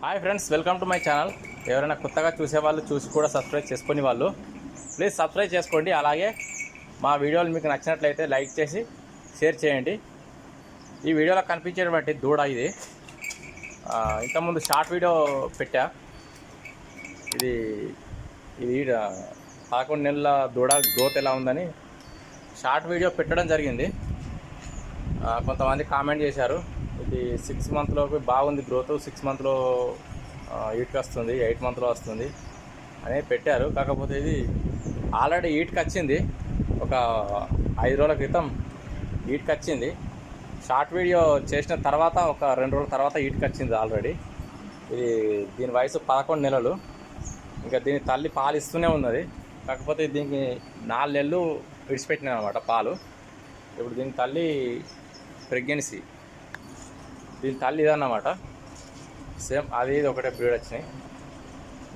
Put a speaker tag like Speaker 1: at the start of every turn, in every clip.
Speaker 1: Hi friends welcome to my channel. ఎవరైనా కొత్తగా చూసేవాళ్ళు చూసి కూడా సబ్స్క్రైబ్ చేసుకునే వాళ్ళు ప్లీజ్ సబ్స్క్రైబ్ చేసుకోండి. అలాగే మా వీడియోలు మీకు నచ్చినట్లయితే లైక్ చేసి షేర్ చేయండి. ఈ వీడియోలో కనిపించేటువంటి దూడ ఇది. ఇంతకుముందు షార్ట్ వీడియో పెట్టా. ఇది ఇది పదకొండు నెలల దూడ గ్రోత్ ఎలా ఉందని షార్ట్ వీడియో పెట్టడం జరిగింది. కొంతమంది కామెంట్ చేశారు. ఇది సిక్స్ మంత్లోకి బాగుంది గ్రోత్ సిక్స్ మంత్లో ఈట్కి వస్తుంది ఎయిట్ మంత్లో వస్తుంది అని పెట్టారు. కాకపోతే ఇది ఆల్రెడీ ఈట్కి వచ్చింది. ఒక ఐదు రోజుల క్రితం ఈట్కి వచ్చింది. షార్ట్ వీడియో చేసిన తర్వాత ఒక రెండు రోజుల తర్వాత ఈట్కి వచ్చింది ఆల్రెడీ ఇది దీని వయసు పదకొండు నెలలు. ఇంకా దీని తల్లి పాలు ఇస్తూనే ఉన్నది. కాకపోతే దీనికి నాలుగు నెలలు విడిచిపెట్టినాను అనమాట పాలు. ఇప్పుడు దీని తల్లి ప్రెగ్నెన్సీ దీని తల్లి ఇదన్నమాట. సేమ్ అది ఇది ఒకటే బ్రీడ్ వచ్చినాయి.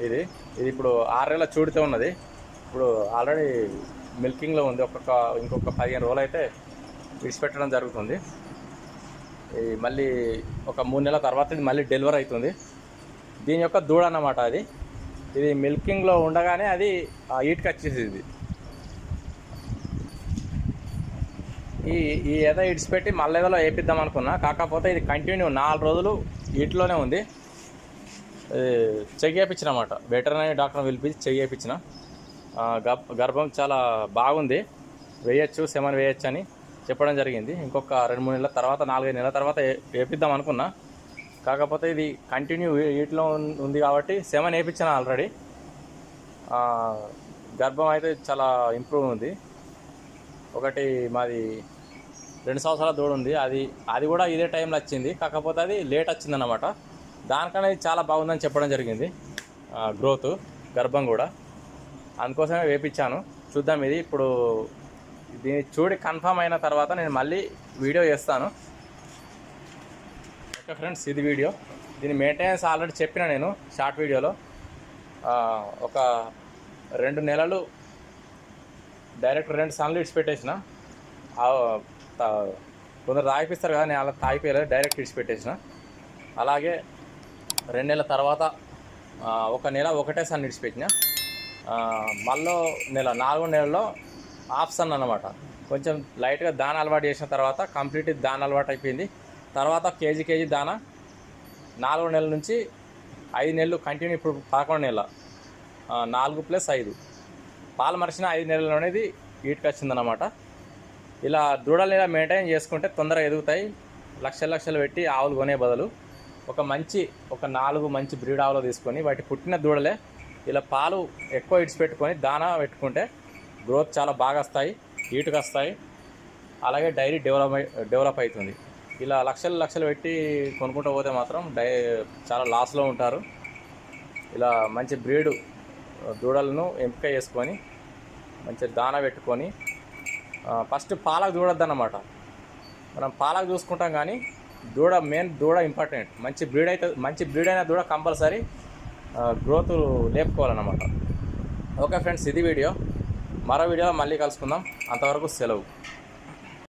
Speaker 1: ఇది ఇది ఇప్పుడు ఆరు నెలల చూడితే ఉన్నది. ఇప్పుడు ఆల్రెడీ మిల్కింగ్లో ఉంది. ఒక్కొక్క ఇంకొక పదిహేను రోజులు అయితే విడిచిపెట్టడం జరుగుతుంది. ఇది మళ్ళీ ఒక మూడు నెలల తర్వాత ఇది మళ్ళీ డెలివరీ అవుతుంది. దీని యొక్క దూడ అన్నమాట అది. ఇది మిల్కింగ్లో ఉండగానే అది ఆ ఈట్కి వచ్చేసింది. ఈ ఈ ఏదో ఇడిచిపెట్టి మళ్ళీ ఏదో వేపిద్దాం అనుకున్నా. కాకపోతే ఇది కంటిన్యూ నాలుగు రోజులు వీటిలోనే ఉంది. చెక్ చేయించిన అనమాట వెటర్నరీ డాక్టర్ పిలిపించి చెక్ చేయించిన. గర్భ గర్భం చాలా బాగుంది. వేయచ్చు సెమన్ వేయచ్చు అని చెప్పడం జరిగింది. ఇంకొక రెండు మూడు నెలల తర్వాత నాలుగైదు నెలల తర్వాత వేపిద్దాం అనుకున్నా. కాకపోతే ఇది కంటిన్యూ వీటిలో ఉంది కాబట్టి సెమన్ వేయించిన ఆల్రెడీ గర్భం అయితే చాలా ఇంప్రూవ్ ఉంది. ఒకటి మాది రెండు సంవత్సరాల దూడ ఉంది. అది అది కూడా ఇదే టైంలో వచ్చింది. కాకపోతే అది లేట్ వచ్చింది అనమాట దానికనేది చాలా బాగుందని చెప్పడం జరిగింది. గ్రోత్ గర్భం కూడా. అందుకోసమే వేపించాను. చూద్దాం ఇది ఇప్పుడు దీన్ని చూడి కన్ఫర్మ్ అయిన తర్వాత నేను మళ్ళీ వీడియో చేస్తాను. ఓకే ఫ్రెండ్స్ ఇది వీడియో దీని మెయింటెనెన్స్ ఆల్రెడీ చెప్పిన నేను షార్ట్ వీడియోలో ఒక రెండు నెలలు డైరెక్ట్ రెండు సార్లు పెట్టేసిన. తా- కొందరు తాగిపిస్తారు కదా నేను అలా తాగిపోయలేదు డైరెక్ట్ ఇడిచిపెట్టేసిన అలాగే రెండు నెలల తర్వాత ఒక నెల ఒకటే సార్ ఇడిచిపెట్టిన మళ్ళీ నెల నాలుగో నెలలో ఆప్షన్ అనమాట కొంచెం లైట్గా దాన అలవాటు చేసిన తర్వాత కంప్లీట్ దాన అలవాటు అయిపోయింది. తర్వాత కేజీ కేజీ దాన నాలుగో నెలల నుంచి ఐదు నెలలు కంటిన్యూ ఇప్పుడు పదకొండు నెలల నాలుగు ప్లస్ ఐదు. పాలు మరిచిన ఐదు నెలలు అనేది వీటికి వచ్చిందనమాట ఇలా దూడలు ఇలా మెయింటైన్ చేసుకుంటే తొందరగా ఎదుగుతాయి. లక్షలు లక్షలు పెట్టి ఆవులు కొనే బదులు ఒక మంచి ఒక నాలుగు మంచి బ్రీడ్ ఆవులు తీసుకొని వాటి పుట్టిన దూడలే ఇలా పాలు ఎక్కువ ఇడిచిపెట్టుకొని దానా పెట్టుకుంటే గ్రోత్ చాలా బాగా వస్తాయి హీటుగా వస్తాయి. అలాగే డైరీ డెవలప్ డెవలప్ అవుతుంది. ఇలా లక్షలు లక్షలు పెట్టి కొనుక్కుంటూ పోతే మాత్రం డై చాలా లాస్లో ఉంటారు. ఇలా మంచి బ్రీడ్ దూడలను ఎంపిక చేసుకొని మంచి దాన పెట్టుకొని ఫస్ట్ పాలకు చూడొద్దు అన్నమాట మనం పాలకు చూసుకుంటాం కానీ దూడ మెయిన్ దూడ ఇంపార్టెంట్. మంచి బ్రీడ్ అయితే మంచి బ్రీడ్ అయిన దూడ కంపల్సరీ గ్రోత్ లేపుకోవాలన్నమాట. ఓకే ఫ్రెండ్స్ ఇది వీడియో. మరో వీడియోలో మళ్ళీ కలుసుకుందాం. అంతవరకు సెలవు.